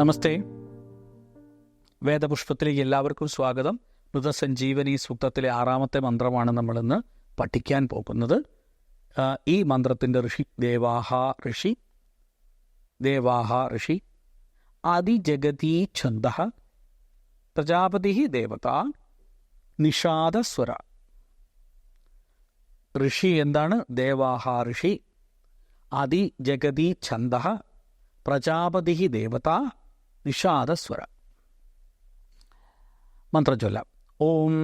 നമസ്തേ. വേദപുഷ്പത്തിലേക്ക് എല്ലാവർക്കും സ്വാഗതം. മൃതസഞ്ജീവനി സൂക്തത്തിലെ ആറാമത്തെ മന്ത്രമാണ് നമ്മളിന്ന് പഠിക്കാൻ പോകുന്നത്. ഈ മന്ത്രത്തിന്റെ ഋഷി ദേവാഹ ഋഷി ദേവാഹ ഋഷി അതിജഗതീ ഛന്ദ പ്രജാപതി ദേവത നിഷാദസ്വര. ഋഷി എന്താണ്? ദേവാഹ ഋഷി അതിജഗതി ഛന്ദ പ്രജാപതി ദേവത നിഷാദസ്വര. മന്ത്രം ചൊല്ലാം ഓം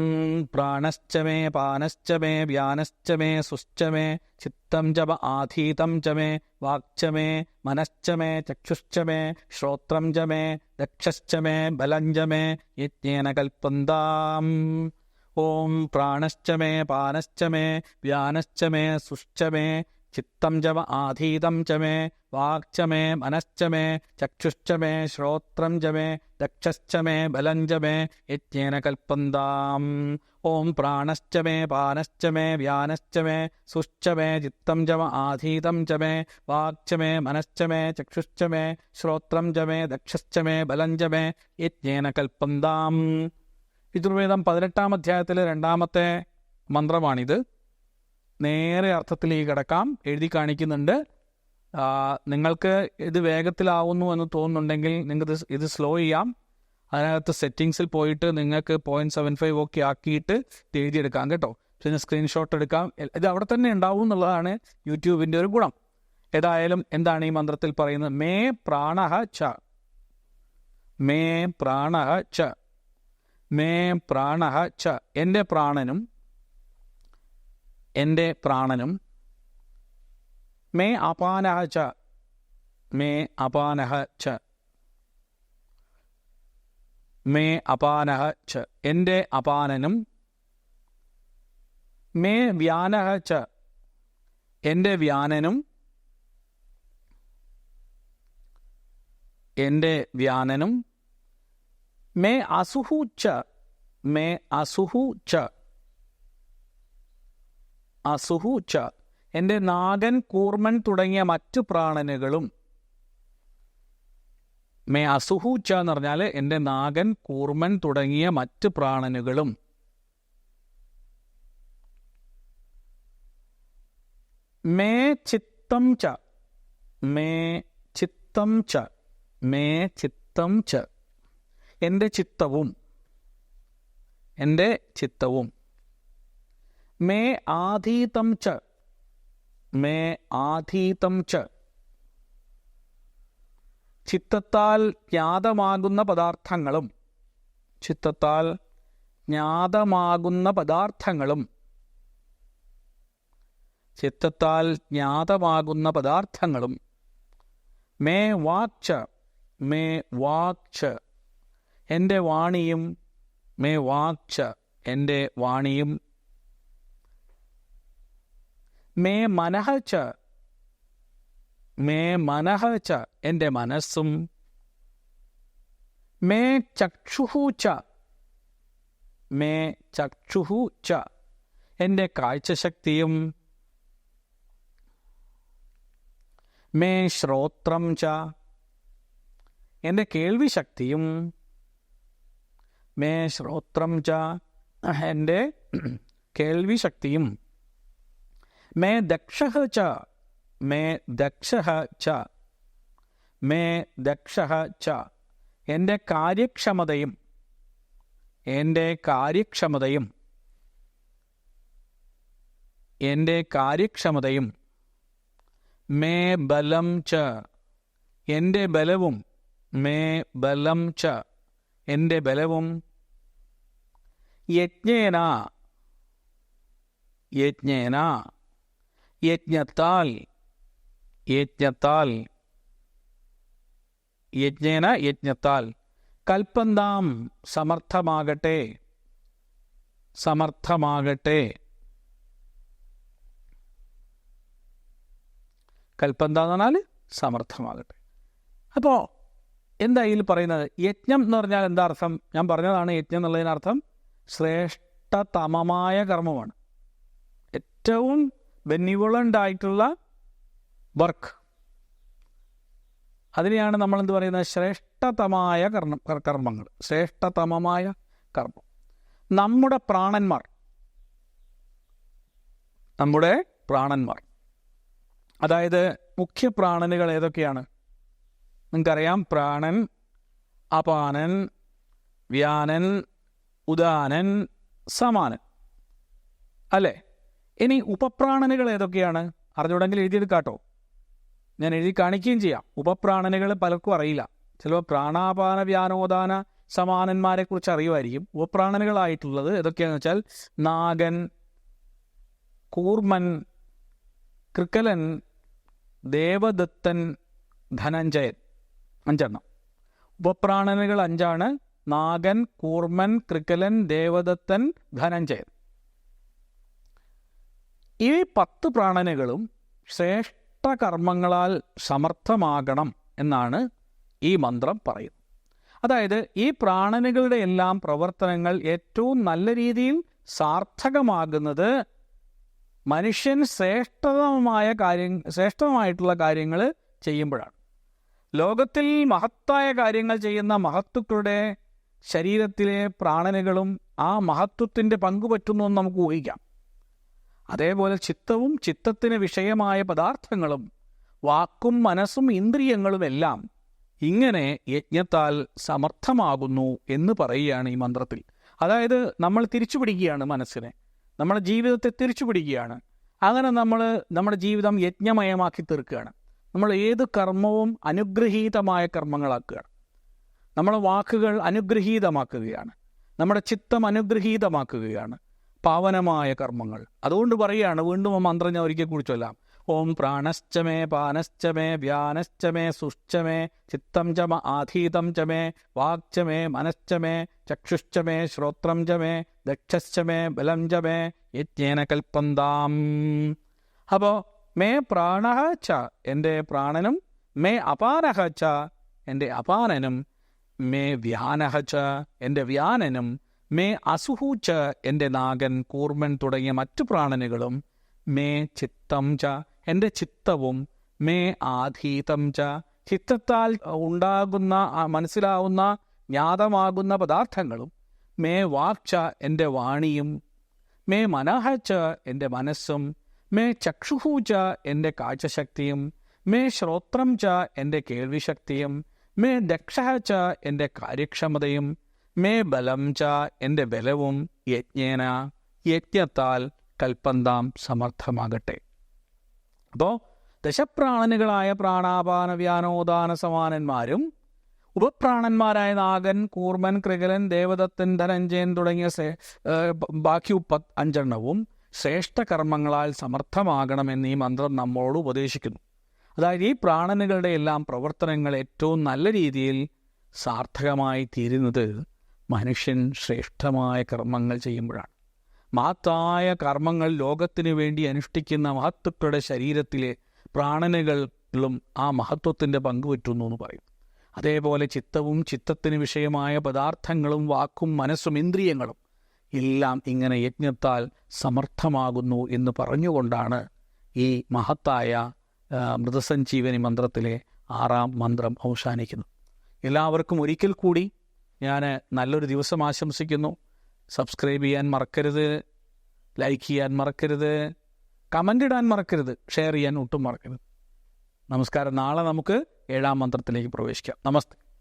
പ്രാണശ്ച മേ പാനശ്ച മേ വ്യാനശ്ച മേ സുശ്ച മേ ചിത്തം ച ആധീതം ച മേ വാക്ച മേ മനശ്ച മേ ചക്ഷുശ്ച മേ ശ്രോത്രം ച മേ ദക്ഷശ്ച മേ ബലം മേ യജ്ഞേന കൽപ്പന്താം. ഓം പ്രാണശ്ച മേ പാനശ്ച മേ വ്യാനശ്ച മേ സുശ്ച മേ ചിത്തം ച ആധീതം ച മേ വാക്ച മേ മനശ്ച മേ ചക്ഷുശ്ച മേ ശ്രോത്രം ച മേ ദക്ഷശ്ച മേ ബലം യജ്ഞേന കൽപ്പന്താം. ഓം പ്രാണശ്ച മേ പാനശ്ച മേ വ്യാനശ്ച മേ സുശ്ച മേ ചിത്തം ച ആധീതം ച മേ വാക്ച മേ മനശ്ച മേ ചക്ഷുശ്ച മേ ശ്രോത്രം ച മേ ദക്ഷശ്ച മേ ബലം ച മേ യജ്ഞേന കൽപ്പന്താം. യജുർവേദം പതിനെട്ടാം അധ്യായത്തിലെ രണ്ടാമത്തെ മന്ത്രമാണിത്. നേരെ അർത്ഥത്തിലേക്ക് കിടക്കാം. എഴുതി കാണിക്കുന്നുണ്ട്. നിങ്ങൾക്ക് ഇത് വേഗത്തിലാവുന്നു എന്ന് തോന്നുന്നുണ്ടെങ്കിൽ നിങ്ങൾക്ക് ഇത് സ്ലോ ചെയ്യാം. അതിനകത്ത് സെറ്റിങ്സിൽ പോയിട്ട് നിങ്ങൾക്ക് പോയിന്റ് സെവൻ ഫൈവ് ഒക്കെ ആക്കിയിട്ട് എഴുതിയെടുക്കാം കേട്ടോ. പിന്നെ സ്ക്രീൻഷോട്ട് എടുക്കാം. ഇത് അവിടെ തന്നെ ഉണ്ടാവും എന്നുള്ളതാണ് യൂട്യൂബിന്റെ ഒരു ഗുണം. ഏതായാലും എന്താണ് ഈ മന്ത്രത്തിൽ പറയുന്നത്? മേ പ്രാണഹ ച. മേ പ്രാണഹ ച. മേ പ്രാണഹ ച. എന്റെ പ്രാണനും എന്റെ പ്രാണനും മേ അപാനഹ ച മേ അപാനഹ ച മേ അപാനഹ ച എന്റെ അപാനനും മേ വ്യാനഹ ച എന്റെ വ്യാനനും എന്റെ വ്യാനനും മേ അസുഹു ച മേ അസുഹു ച അസുഹു ച എന്റെ നാഗൻ കൂർമൻ തുടങ്ങിയ മറ്റു പ്രാണനുകളും. മേ അസുഹു ച എന്ന് പറഞ്ഞാൽ എന്റെ നാഗൻ കൂർമൻ തുടങ്ങിയ മറ്റ് പ്രാണനുകളും. മേ ചിത്തം ച മേ ചിത്തം ച മേ ചിത്തം ച. എന്റെ ചിത്തവും എന്റെ ചിത്തവും. മേ ആധീതം ച. മേ ആധീതം ച. ചിത്തത്താൽ ജ്ഞാതമാകുന്ന പദാർത്ഥങ്ങളും. ചിത്തത്താൽ ജ്ഞാതമാകുന്ന പദാർത്ഥങ്ങളും. ചിത്തത്താൽ ജ്ഞാതമാകുന്ന പദാർത്ഥങ്ങളും. മേ വാക്ച മേ വാക്ച. എന്റെ വാണിയും മേ വാക്ച എന്റെ വാണിയും. മേ മനഃ ച. മേ മനഃ ച. എന്റെ മനസ്സും. മേ ചക്ഷുഹു ച. മേ ചക്ഷുഹു ച. എന്റെ കാഴ്ചശക്തിയും. മേ ശ്രോത്രം ച. എന്റെ കേൾവിശക്തിയും. മേ ശ്രോത്രം ച. എന്റെ കേൾവിശക്തിയും. മേ ദക്ഷ ച മേ ദക്ഷ ച മേ ദക്ഷ ച എന്റെ കാര്യക്ഷമതയും എന്റെ കാര്യക്ഷമതയും എന്റെ കാര്യക്ഷമതയും മേ ബലം ച എന്റെ ബലവും മേ ബലം ച എന്റെ ബലവും യജ്ഞേന യജ്ഞേന യജ്ഞത്താൽ യജ്ഞത്താൽ യജ്ഞേന യജ്ഞത്താൽ കൽപ്പന്താം സമർത്ഥമാകട്ടെ സമർത്ഥമാകട്ടെ. കൽപ്പന്താന്ന് പറഞ്ഞാൽ സമർത്ഥമാകട്ടെ. അപ്പോൾ എന്താ ഇതിൽ പറയുന്നത്? യജ്ഞം എന്ന് പറഞ്ഞാൽ എന്താ അർത്ഥം? ഞാൻ പറഞ്ഞതാണ് യജ്ഞം എന്നുള്ളതിനർത്ഥം ശ്രേഷ്ഠതമമായ കർമ്മമാണ്. ഏറ്റവും ബെനിവളന്റ് ആയിട്ടുള്ള വർക്ക് അതിനെയാണ് നമ്മൾ എന്ത് പറയുന്നത്? ശ്രേഷ്ഠതമായ കർമ്മ കർമ്മങ്ങൾ. ശ്രേഷ്ഠതമമായ കർമ്മം. നമ്മുടെ പ്രാണന്മാർ. നമ്മുടെ പ്രാണന്മാർ. അതായത് മുഖ്യ പ്രാണനുകൾ ഏതൊക്കെയാണ്? നിങ്ങൾക്കറിയാം? പ്രാണൻ അപാനൻ വ്യാനൻ ഉദാനൻ സമാനൻ. അല്ലേ? ഇനി ഉപപ്രാണനകൾ ഏതൊക്കെയാണ്? അറിഞ്ഞുകൂടെങ്കിൽ എഴുതിയെടുക്കാട്ടോ ഞാൻ എഴുതി കാണിക്കുകയും ചെയ്യാം. ഉപപ്രാണനകൾ പലർക്കും അറിയില്ല. ചിലപ്പോൾ പ്രാണാപാന വ്യാനോദാന സമാനന്മാരെ കുറിച്ച് അറിയുമായിരിക്കും. ഉപപ്രാണനകളായിട്ടുള്ളത് ഏതൊക്കെയാണെന്ന് വെച്ചാൽ നാഗൻ കൂർമൻ കൃക്കലൻ ദേവദത്തൻ ധനഞ്ജയൻ. അഞ്ചെണ്ണം. ഉപപ്രാണനകൾ അഞ്ചാണ്. നാഗൻ കൂർമൻ കൃക്കലൻ ദേവദത്തൻ ധനഞ്ജയൻ. ഈ പത്ത് പ്രാണനകളും ശ്രേഷ്ഠ കർമ്മങ്ങളാൽ സമർത്ഥമാകണം എന്നാണ് ഈ മന്ത്രം പറയുന്നത്. അതായത് ഈ പ്രാണനകളുടെ എല്ലാം പ്രവർത്തനങ്ങൾ ഏറ്റവും നല്ല രീതിയിൽ സാർത്ഥകമാകുന്നത് മനുഷ്യൻ ശ്രേഷ്ഠതമായ കാര്യം ശ്രേഷ്ഠമായിട്ടുള്ള കാര്യങ്ങൾ ചെയ്യുമ്പോഴാണ്. ലോകത്തിൽ മഹത്തായ കാര്യങ്ങൾ ചെയ്യുന്ന മഹത്തുക്കളുടെ ശരീരത്തിലെ പ്രാണനകളും ആ മഹത്വത്തിന്റെ പങ്കുപറ്റുന്നു നമുക്ക് ഊഹിക്കാം. അതേപോലെ ചിത്തവും ചിത്തത്തിന് വിഷയമായ പദാർത്ഥങ്ങളും വാക്കും മനസ്സും ഇന്ദ്രിയങ്ങളും എല്ലാം ഇങ്ങനെ യജ്ഞത്താൽ സമർത്ഥമാകുന്നു എന്ന് പറയുകയാണ് ഈ മന്ത്രത്തിൽ. അതായത് നമ്മൾ തിരിച്ചു പിടിക്കുകയാണ് മനസ്സിനെ. നമ്മുടെ ജീവിതത്തെ തിരിച്ചു പിടിക്കുകയാണ് അങ്ങനെ നമ്മൾ നമ്മുടെ ജീവിതം യജ്ഞമയമാക്കി തീർക്കുകയാണ്. നമ്മൾ ഏത് കർമ്മവും അനുഗ്രഹീതമായ കർമ്മങ്ങളാക്കുകയാണ്. നമ്മുടെ വാക്കുകൾ അനുഗ്രഹീതമാക്കുകയാണ്. നമ്മുടെ ചിത്തം അനുഗ്രഹീതമാക്കുകയാണ്. പാവനമായ കർമ്മങ്ങൾ. അതുകൊണ്ട് പറയുകയാണ് വീണ്ടും ആ മന്ത്രം ഞാൻ ഒരിക്കൽ കൂടി ചൊല്ലാം. ഓം പ്രാണശ്ചമേ പാനശ്ചമേ വ്യാനശ്ചമേ സുശ്ചമേ ചിത്തം ചമ ആധീതം ചമേ വാക്ചമേ മനശ്ചമേ ചക്ഷുശ്ചമേ ശ്രോത്രം ചമേ ദക്ഷശ്ചമേ ബലം ചമേ യജ്ഞേന കൽപ്പന്താം അപ്പോൾ മേ പ്രാണ ച എന്റെ പ്രാണനും മേ അപാനഹ ച എന്റെ അപാനനും മേ വ്യാനഹ ച എന്റെ വ്യാനനും മേ അസുഹൂച്ച എന്റെ നാഗൻ കൂർമൻ തുടങ്ങിയ മറ്റു പ്രാണനുകളും മേ ചിത്തം ച എന്റെ ചിത്തവും മേ ആധീതം ച ചിത്തത്താൽ ഉണ്ടാകുന്ന മനസ്സിലാവുന്ന ജ്ഞാതമാകുന്ന പദാർത്ഥങ്ങളും മേ വാക്ച എന്റെ വാണിയും മേ മനഹച്ച എന്റെ മനസ്സും മേ ചക്ഷുഹൂച്ച എന്റെ കാഴ്ചശക്തിയും മേ ശ്രോത്രം ച എന്റെ കേൾവിശക്തിയും മേ ദക്ഷ ച എന്റെ കാര്യക്ഷമതയും മേ ബലം ച എന്റെ ബലവും യജ്ഞേന യജ്ഞത്താൽ കൽപ്പന്താം സമർത്ഥമാകട്ടെ. അപ്പോൾ ദശപ്രാണനുകളായ പ്രാണാപാന വ്യാനോദാന സമാനന്മാരും ഉപപ്രാണന്മാരായ നാഗൻ കൂർമൻ കൃകലൻ ദേവദത്തൻ ധനഞ്ജയൻ തുടങ്ങിയ ബാക്കി ഉപ്പ അഞ്ചെണ്ണവും ശ്രേഷ്ഠ കർമ്മങ്ങളാൽ സമർത്ഥമാകണമെന്ന് ഈ മന്ത്രം നമ്മളോട് ഉപദേശിക്കുന്നു. അതായത് ഈ പ്രാണനുകളുടെ എല്ലാം പ്രവർത്തനങ്ങൾ ഏറ്റവും നല്ല രീതിയിൽ സാർത്ഥകമായി തീരുന്നത് മനുഷ്യൻ ശ്രേഷ്ഠമായ കർമ്മങ്ങൾ ചെയ്യുമ്പോഴാണ്. മഹത്തായ കർമ്മങ്ങൾ ലോകത്തിനു വേണ്ടി അനുഷ്ഠിക്കുന്ന മഹത്തുക്കളുടെ ശരീരത്തിലെ പ്രാണനുകളും ആ മഹത്വത്തിന്റെ പങ്കുപറ്റുന്നു എന്ന് പറയും. അതേപോലെ ചിത്തവും ചിത്തത്തിന് വിഷയമായ പദാർത്ഥങ്ങളും വാക്കും മനസ്സും ഇന്ദ്രിയങ്ങളും എല്ലാം ഇങ്ങനെ യജ്ഞത്താൽ സമർത്ഥമാകുന്നു എന്ന് പറഞ്ഞുകൊണ്ടാണ് ഈ മഹത്തായ മൃതസഞ്ജീവനി മന്ത്രത്തിലെ ആറാം മന്ത്രം അവസാനിക്കുന്നത്. എല്ലാവർക്കും ഒരിക്കൽ കൂടി ഞാൻ നല്ലൊരു ദിവസം ആശംസിക്കുന്നു. സബ്സ്ക്രൈബ് ചെയ്യാൻ മറക്കരുത്. ലൈക്ക് ചെയ്യാൻ മറക്കരുത്. കമന്റ് ഇടാൻ മറക്കരുത്. ഷെയർ ചെയ്യാൻ ഒട്ടും മറക്കരുത്. നമസ്കാരം. നാളെ നമുക്ക് ഏഴാം മന്ത്രത്തിലേക്ക് പ്രവേശിക്കാം. നമസ്തേ.